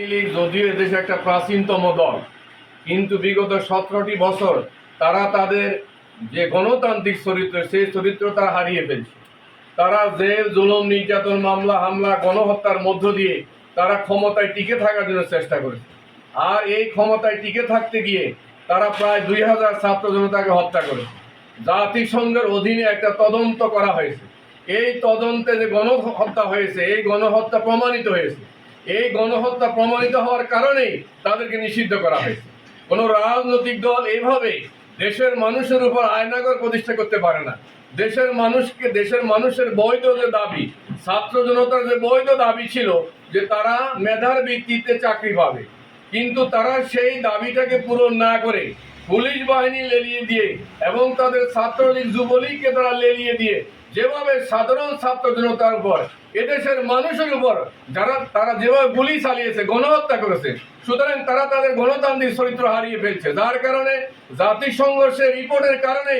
আওয়ামী লীগ যদিও এদেশে একটা প্রাচীনতম দল, কিন্তু বিগত সতেরোটি বছর তারা তাদের যে গণতান্ত্রিক চরিত্র, সেই চরিত্র তারা হারিয়ে ফেলছে। তারা জেল, জুলুম, নির্যাতন, মামলা, হামলা, গণহত্যার মধ্য দিয়ে তারা ক্ষমতায় টিকে থাকার জন্য চেষ্টা করেছে। আর এই ক্ষমতায় টিকে থাকতে গিয়ে তারা প্রায় দুই হাজার ছাত্র জনতাকে হত্যা করেছে। জাতিসংঘের অধীনে একটা তদন্ত করা হয়েছে। এই তদন্তে যে গণহত্যা হয়েছে, এই গণহত্যা প্রমাণিত হয়েছে। এই গণহত্যা প্রমাণিত হওয়ার কারণেই তাদেরকে নিষিদ্ধ করা হয়েছে। কোনো রাজনৈতিক দল এইভাবে দেশের মানুষের উপর আয়নাগর প্রতিষ্ঠা করতে পারে না। দেশের মানুষকে, দেশের মানুষের বৈধ যে দাবি, ছাত্র জনতার যে বৈধ দাবি ছিল যে তারা মেধার ভিত্তিতে চাকরি পাবে, কিন্তু তারা সেই দাবিটাকে পূরণ না করে পুলিশ বাহিনী লেলিয়ে দিয়ে এবং তাদের ছাত্রলীগ যুবলীগকে তারা লেলিয়ে দিয়ে যেভাবে সাধারণ ছাত্র জনতার উপর, এদেশের মানুষের উপর যারা, তারা যেভাবে গুলি চালিয়েছে, গণহত্যা করেছে, সুতরাং তারা তাদের গণতান্ত্রিক চরিত্র হারিয়ে ফেলছে। যার কারণে জাতিসংঘর্ষের রিপোর্টের কারণে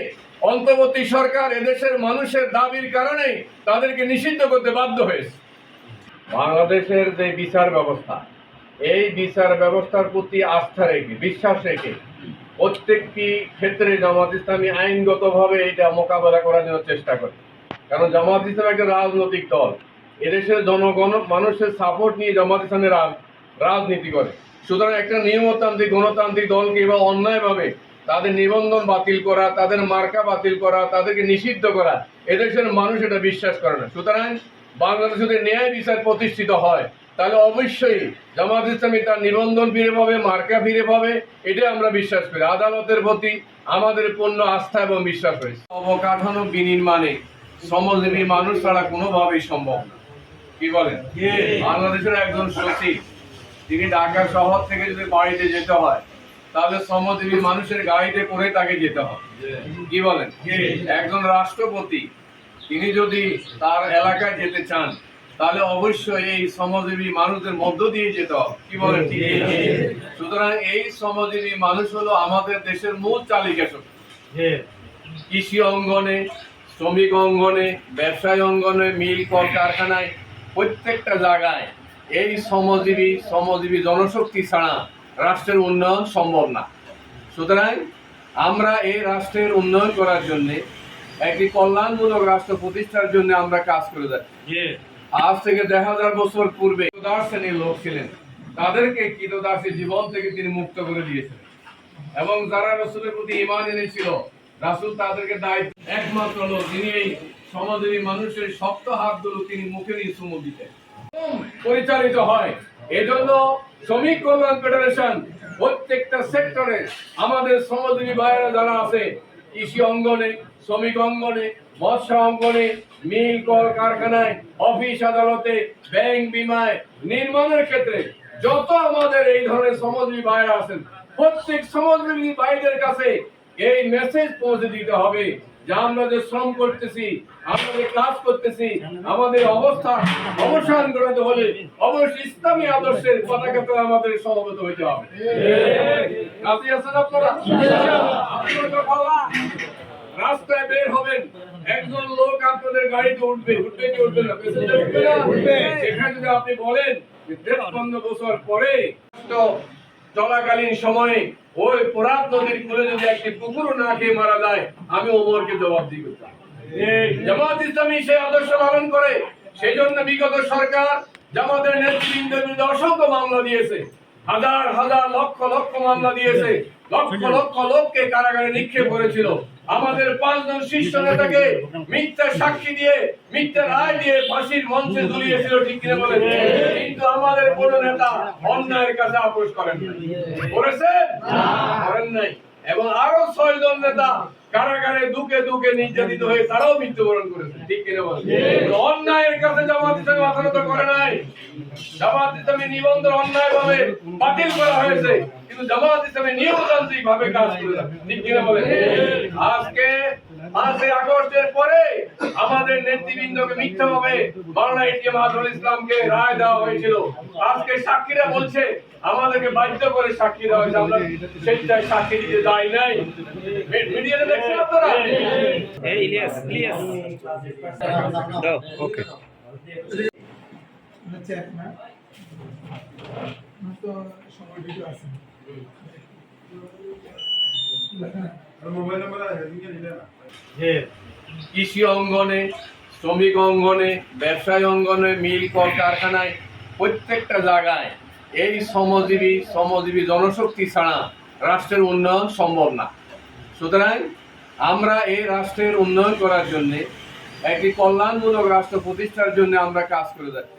অন্তর্বর্তী সরকার এদেশের মানুষের দাবির কারণে তাদেরকে নিষিদ্ধ করতে বাধ্য হয়েছে। বাংলাদেশের যে বিচার ব্যবস্থা, এই বিচার ব্যবস্থার প্রতি আস্থা রেখে, বিশ্বাস রেখে প্রত্যেকটি ক্ষেত্রে জামাত ইসলামী আইনগতভাবে এটা মোকাবেলা করার জন্য চেষ্টা করে। কারণ জামাত ইসলাম একটা রাজনৈতিক দল। এদেশের জনগণ মানুষের সাপোর্ট নিয়ে জামাত ইসলামী রাজ- রাজনীতি করে। সুতরাং একটা নিয়মতান্ত্রিক, গণতান্ত্রিক দলকে বা অন্যায়ভাবে তাদের নিবন্ধন বাতিল করা, তাদের মার্কা বাতিল করা, তাদেরকে নিষিদ্ধ করা, এদেশের মানুষ এটা বিশ্বাস করে না। সুতরাং বাংলাদেশে যদি ন্যায় বিচার প্রতিষ্ঠিত হয়, তাহলে অবশ্যই জামাত ইসলামী তার নিবন্ধন ফিরে পাবে, মার্কা ফিরে পাবে এটা আমরা বিশ্বাস করি। আদালতের প্রতি আমাদের পূর্ণ আস্থা এবং বিশ্বাস রয়েছে। অবকাঠামো বিনির্মাণে শ্রমজীবী মানুষ ছাড়া কোনোভাবেই সম্ভব না। কি বলেন? বাংলাদেশের একজন সচিব তিনি ঢাকা শহর থেকে যদি বাড়িতে যেতে হয় তাহলে শ্রমজীবী মানুষের গাড়িতে করে তাকে যেতে হয় কি? বলেন? একজন রাষ্ট্রপতি তিনি যদি তার এলাকায় যেতে চান তাহলে অবশ্যই এই শ্রমজীবী মানুষদের মধ্য দিয়ে যেতে হবে। কি বলেন? সুতরাং এই শ্রমজীবী মানুষ হলো আমাদের দেশের মূল চালিকা শক্তি কৃষি অঙ্গনে শ্রমিক অঙ্গনে ব্যবসায় অঙ্গনে মিল কল কারখানায় প্রত্যেকটা জায়গায় এই শ্রমজীবী শ্রমজীবী জনশক্তি ছাড়া রাষ্ট্রের উন্নয়ন সম্ভব না। সুতরাং আমরা এই রাষ্ট্রের উন্নয়ন করার জন্যে একটি কল্যাণমূলক রাষ্ট্র প্রতিষ্ঠার জন্য আমরা কাজ করে যাচ্ছি। আজ থেকে দেড় হাজার বছর পূর্বে কৃতদাস শ্রেণির লোক ছিলেন। তাদেরকে কৃতদাসী জীবন থেকে তিনি মুক্ত করে দিয়েছিলেন। এবং যারা রসুলের প্রতি ইমান এনেছিল রাসুল তাদেরকে দায়িত্ব একমাত্র লোক যিনি এই সমাজের মানুষের শক্ত হাতগুলো তিনি মুখে নিয়ে চুমু দিতেন। পরিচালিত হয়। এজন্য শ্রমিক কল্যাণ ফেডারেশন প্রত্যেকটা সেক্টরে আমাদের শ্রমজীবী ভাইয়েরা যারা আছে, কৃষি অঙ্গনে, শ্রমিক অঙ্গনে, মৎস্য অঙ্গনে, মিল, কল, কারখানায়, অফিস আদালতে, ব্যাংক বিমায়, নির্মাণের ক্ষেত্রে যত আমাদের এই ধরনের শ্রমজীবী ভাইয়েরা আছেন, প্রত্যেক শ্রমজীবী ভাইদের কাছে এই মেসেজ পৌঁছে দিতে হবে। যা আমরা যে শ্রম করতেছি আমরা যে কাজ করতেছি আমাদের অবস্থা অবসান করাতে হলে অবশ্যই ইসলামী আদর্শের পতাকা তো আমাদের সমবেত হইতে হবে। রাজি আছেন আপনারা? রাস্তায় বের হবেন একজন লোক আপনাদের গাড়িতে উঠবে উঠবে কি উঠবে না? প্যাসেঞ্জার উঠবে না? উঠবে। সেখানে যদি আপনি বলেন যে তেপ্পান্ন বছর পরে তো চলাকালীন সময়ে ওই পোরাত নদীর কুলে যদি একটি কুকুর না খেয়ে মারা যায় আমি ওমরকে জবাব দিব। জামাত ইসলামী সেই আদর্শ পালন করে সেই জন্য বিগত সরকার জামাতের নেতৃবৃন্দের বিরুদ্ধে অসংখ্য মামলা দিয়েছে। হাজার হাজার লক্ষ লক্ষ মামলা দিয়েছে। লক্ষ লক্ষ লোককে কারাগারে নিক্ষেপ করেছিল। আমাদের পাঁচজন শীর্ষ নেতাকে মিথ্যা সাক্ষী দিয়ে মিথ্যা রায় দিয়ে ফাঁসির মঞ্চে ঝুলিয়েছিল ঠিক কিনা বলেন? কিন্তু আমাদের কোন নেতা অন্যায়ের কাছে আপোষ করেন করেছেন করেন নাই। এবং আরও ছয় জন নেতা কারাগারে দুকে দুকে নির্যাতিত হয়ে তারাও মৃত্যুবরণ করেছে। ঠিক কিনা বলেন? অন্যায়ের কাছে জামাত ইসলামী করে নাই। জামাত ইসলামী নিবন্ধন অন্যায় ভাবে বাতিল করা হয়েছে। কিন্তু জামাত ইসলামী নিয়মতান্ত্রিক ভাবে কাজ করে। ঠিক কিনা বলেন? আজকে পাঁচই আগস্টের পরে আমাদের নেতৃবৃন্দকে মিথ্যা ভাবে মাওলানা এটিএম আজরুল ইসলামকে রায় দেওয়া হয়েছিল। আজকে সাক্ষীরা বলছে আমাদেরকে বাধ্য করে সাক্ষী দেওয়া হয়েছে। আমরা সেইটাই সাক্ষী দিতে যাই নাই। মিডিয়াতে দেখছেন আপনারা? এই ইলিয়াস ইলিয়াস। দাও। ওকে হচ্ছে আপনার সংগঠিত আছে কৃষি অঙ্গনে শ্রমিক অঙ্গনে ব্যবসায় অঙ্গনে মিল কল কারখানায় প্রত্যেকটা জায়গায় এই শ্রমজীবী শ্রমজীবী জনশক্তি ছাড়া রাষ্ট্রের উন্নয়ন সম্ভব না। সুতরাং আমরা এই রাষ্ট্রের উন্নয়ন করার জন্যে একটি কল্যাণমূলক রাষ্ট্র প্রতিষ্ঠার জন্য আমরা কাজ করে যাচ্ছি।